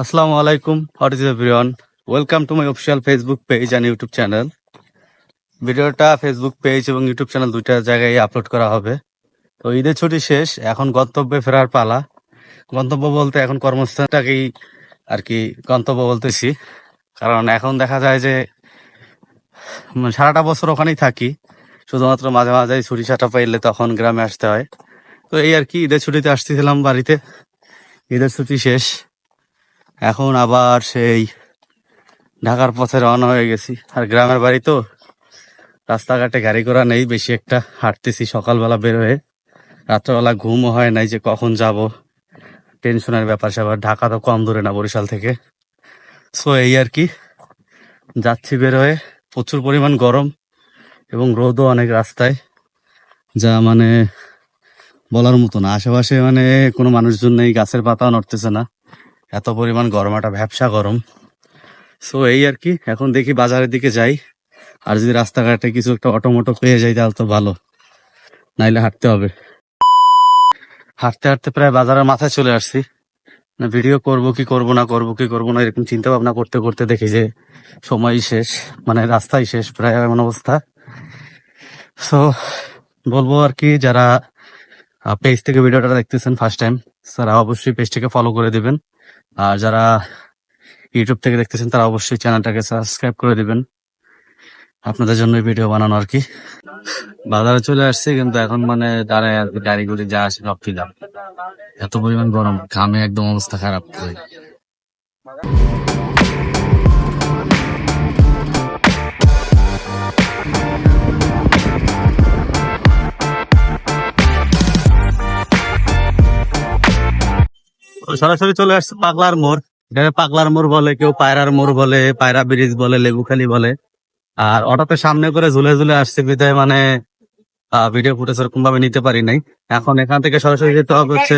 আসসালামু আলাইকুম what is everyone. Welcome to my official Facebook page and YouTube channel ভিডিওটা Facebook page এবং YouTube channel দুইটা জায়গায় আপলোড করা হবে। তো ঈদের ছুটি শেষ, এখন গন্তব্যে ফেরার পালা। গন্তব্য বলতে এখন কর্মস্থানটাকেই আর কি গন্তব্য বলতেছি। কারণ এখন দেখা যায় যে সারাটা বছর ওখানেই থাকি। শুধুমাত্র মাঝে মাঝে ছুটি ছাটা পাইলে তখন গ্রামে আসতে হয়। তো এই আর কি, ঈদের ছুটিতে আসতেছিলাম বাড়িতে। ঈদের ছুটি শেষ। এখন আবার সেই ঢাকার পথে রওনা হয়ে গেছি। আর গ্রামের বাড়ি তো রাস্তাঘাটে গাড়ি ঘোড়া নেই, বেশি একটা হাঁটতেছি সকালবেলা বের হয়ে। রাত্রেবেলা ঘুমও হয় নাই যে কখন যাব। টেনশনের ব্যাপার স্যাপার ঢাকা তো কম দূরে না বরিশাল থেকে। সো এই আর কি। যাচ্ছি বের হয়ে। প্রচুর পরিমাণ গরম এবং রোদও অনেক রাস্তায়। যা মানে বলার মতো না। আশেপাশে মানে কোনো মানুষজন নেই, গাছের পাতাও নড়তেছে না। এত পরিমাণ গরম, একটা ভ্যাবসা গরম। সো এই আর কি, এখন দেখি বাজারের দিকে যাই। আর যদি রাস্তাঘাটে কিছু একটা অটোমোটো পেয়ে যাই, তাহলে তো ভালো। নাইলে হাঁটতে হবে। হাঁটতে হাঁটতে প্রায় বাজারের মাথায় চলে আসছি। না, ভিডিও করব কি করব, না করব, কি করব না, এরকম চিন্তা ভাবনা করতে করতে দেখি যে সময় শেষ মানে রাস্তাই শেষ, প্রায় এমন অবস্থা। সো বলব আর কি, যারা পেজ থেকে ভিডিওটা দেখতেছেন ফার্স্ট টাইম তারা অবশ্যই পেজটাকে ফলো করে দিবেন। আর যারা ইউটিউব থেকে দেখতেছেন, তারা অবশ্যই চ্যানেলটাকে সাবস্ক্রাইব করে দিবেন। আপনাদের জন্য ভিডিও বানানো আর কি। বাজারে চলে আসছে, কিন্তু এখন মানে দাঁড়ায় আর কি, গাড়িগুলি যা আসে সব ফিলাম এত পরিমাণ গরম, ঘামে একদম অবস্থা খারাপ। সরাসরি চলে আসছে পাগলার মোড়। এখানে পাগলার মোড় বলে, কেউ পায়রার মোড় বলে, পায়রা ব্রিজ বলে, লেবুখালি বলে। আর অটোতে সামনে করে ঝুলে ঝুলে আসছে বিদায় মানে ভিডিও ফুটেজ এরকম ভাবে নিতে পারি নাই। এখন এখান থেকে সরাসরি যেতে হবে হচ্ছে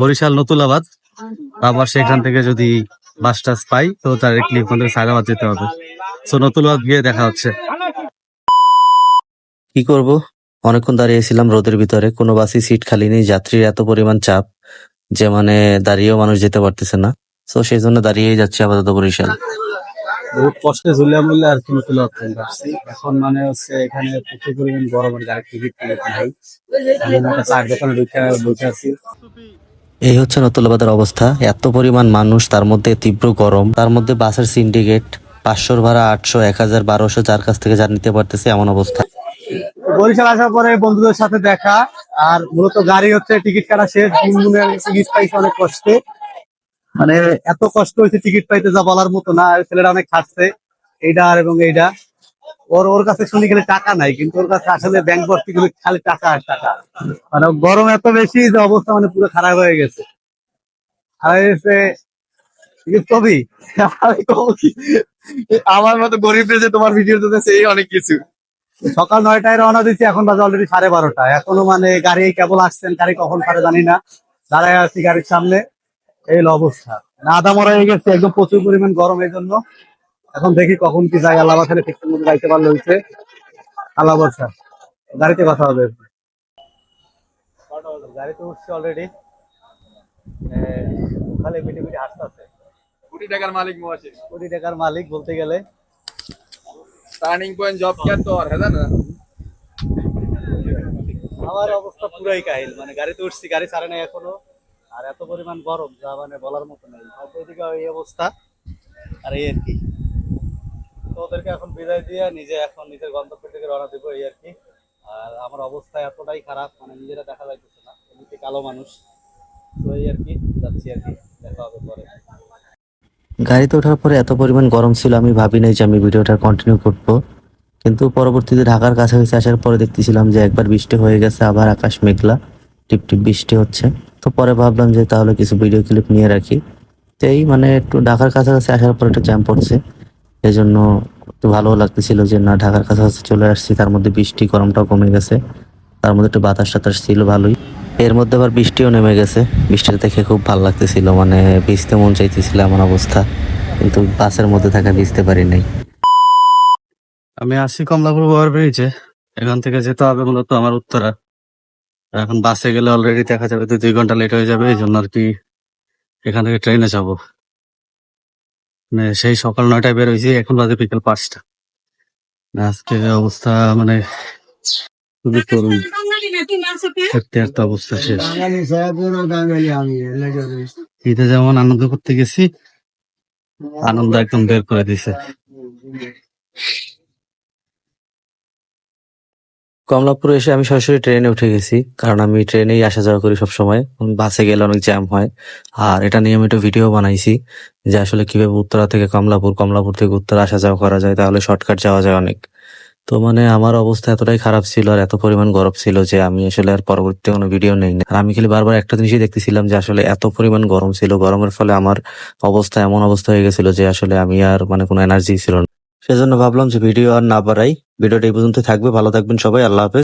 বরিশাল নতুলাবাদ। আবার সেখান থেকে যদি বাস টাস পাই, তো ডাইরেক্টলি ওখান থেকে সায়দাবাদ যেতে হবে। তো নতুলাবাদ গিয়ে দেখা হচ্ছে। কি করব? অনেকক্ষণ দাঁড়িয়েছিলাম রোদের ভিতরে, কোনো বাসই সিট খালি নেই, যাত্রীর এত পরিমাণ চাপ। যে মানে দাঁড়িয়েও মানুষ যেতে পারতেছে না। তো সেই জন্য দাঁড়িয়েই যাচ্ছে আপাতত বরিশাল। বহুত কষ্টে ঝুলে মুলে আর আসছি এখন মানে হচ্ছে এখানে প্রচুর পরিমাণ গরমের গাড়ি টিকিট নাই চার দোকানে বসে বসে আছি। এই হচ্ছে নতুলাবাদের অবস্থা। এত পরিমাণ মানুষ তার মধ্যে তীব্র গরম। তার মধ্যে বাসের সিন্ডিকেট পাঁচশোর ভাড়া আটশো এক হাজার বারোশো যার কাছ থেকে যা নিতে পারতেছে এমন অবস্থা। বরিশাল আসার পরে বন্ধুদের সাথে দেখা, আর মূলত গাড়ি হচ্ছে টিকিট কাটা শেষ গুনগুনের টিকিট পাইছে অনেক কষ্টে। মানে এত কষ্ট হয়েছে টিকিট পাইতে যা বলার মতো না ছেলেরা অনেক খাটছে এইটা আর এবং এইটা ওর ওর কাছে শুনি গেলে টাকা নাই, কিন্তু ওর কাছে আসলে ব্যাংক ভর্তি গুলো খালি টাকা আর টাকা। মানে গরম এত বেশি যে অবস্থা মানে পুরো খারাপ হয়ে গেছে। কবো আমার মতো গরিব যে তোমার ভিডিও দিতেছে এই অনেক কিছু। সকাল নয়টায় রওনা দিচ্ছি এখন বাজে অলরেডি সাড়ে বারোটা। এখনও মানে গাড়ি কেবল আসছেন গাড়ি কখন ছাড়ে জানি না। দাঁড়ায় আছি গাড়ির সামনে। এই অবস্থা। মানে আধা মরা হয়ে গেছে একদম প্রচুর পরিমাণ গরম এই জন্য। এখন দেখি কখন কি যায় আল্লাহ বাসালে ঠিকঠাক মতো যাইতে পারলে হয়েছে। আল্লাহ বর্ষা গাড়িতে কথা হবে। গাড়িতে উঠছে অলরেডি খালি মিটি মিটি হাসতেছে। কোটি টাকার মালিক কোটি টাকার মালিক বলতে গেলে। টার্নিং পয়েন্ট জব কেয়ার তো আর হ্যাঁ না আমার অবস্থা পুরাই কাহিল মানে গাড়িতে উঠছি, গাড়ি ছাড়ে নাই এখনও, আর এত পরিমাণ গরম, যা মানে বলার মতো নেই। এই অবস্থা, আর এই আর কি। তো ওদেরকে এখন বিদায় দিয়ে নিজে এখন নিজের গন্তব্যের দিকে রওনা দেবো, এই আর কি। আর আমার অবস্থা এতটাই খারাপ মানে নিজেরা দেখা যাইতেছে না, এমনিতে কালো মানুষ। তো এই আর কি, যাচ্ছি আর কি, দেখা হবে পরে। গাড়িতে ওঠার পরে এত পরিমাণ গরম ছিল, আমি ভাবি নাই যে আমি ভিডিওটা কন্টিনিউ করব। কিন্তু পরবর্তীতে ঢাকার কাছাকাছি আসার পরে দেখতেছিলাম যে একবার বৃষ্টি হয়ে গেছে, আবার আকাশ মেঘলা টিপ টিপ বৃষ্টি হচ্ছে। তো পরে ভাবলাম যে তাহলে কিছু ভিডিও ক্লিপ নিয়ে রাখি। তো এই মানে একটু ঢাকার কাছাকাছি আসার পর একটু জ্যাম পড়ছে। এই জন্য একটু ভালো লাগতেছিল যে না, ঢাকার কাছাকাছি চলে আসছি, তার মধ্যে বৃষ্টি গরমটাও কমে গেছে। তার মধ্যে একটু বাতাস টাতাস ছিল ভালোই। এর মধ্যে আবার বৃষ্টিও নেমে গেছে। বৃষ্টিটা দেখে খুব ভালো লাগতেছিল মানে ভিজতে মন চাইতেছিল এমন অবস্থা, কিন্তু বাসের মধ্যে থাকা ভিজতে পারি নাই আমি আসি কমলাপুর ওভার ব্রিজে এখান থেকে যেতে হবে মূলত আমার উত্তরা। এখন বাসে গেলে অলরেডি দেখা যাবে দুই দুই ঘণ্টা লেট হয়ে যাবে এই জন্য আর কি এখান থেকে ট্রেনে যাব। মানে সেই সকাল নয়টায় বের হয়েছি, এখন বাজে বিকেল পাঁচটা। আজকে অবস্থা মানে খুবই করুণ। একটা অবস্থা শেষ। ঈদে যেমন আনন্দ করতে গেছি আনন্দ একদম বের করে দিছে কমলাপুরে এসে আমি সরাসরি ট্রেনে উঠে গেছি কারণ আমি ট্রেনেই আসা যাওয়া করি সব সময় বাসে গেলে অনেক জ্যাম হয়। আর এটা নিয়ে আমি একটা ভিডিও বানাইছি যে আসলে কীভাবে উত্তরা থেকে কমলাপুর কমলাপুর থেকে উত্তরা আসা যাওয়া করা যায় তাহলে শর্টকাট যাওয়া যায় অনেক। তো মানে আমার অবস্থা এতটাই খারাপ ছিল আর এত পরিমাণ গরম ছিল যে আমি আসলে আর পরবর্তী কোনো ভিডিও নেই। না আর আমি খালি বারবার একটা জিনিসই দেখতেছিলাম যে আসলে এত পরিমাণ গরম ছিল। গরমের ফলে আমার অবস্থা এমন অবস্থা হয়ে গেছিল যে আসলে আমি আর মানে কোনো এনার্জি ছিল না। সেজন্য ভাবলাম যে ভিডিও আর না বাড়াই। ভিডিওটা এই পর্যন্ত থাকবে। ভালো থাকবেন সবাই। আল্লাহ হাফেজ।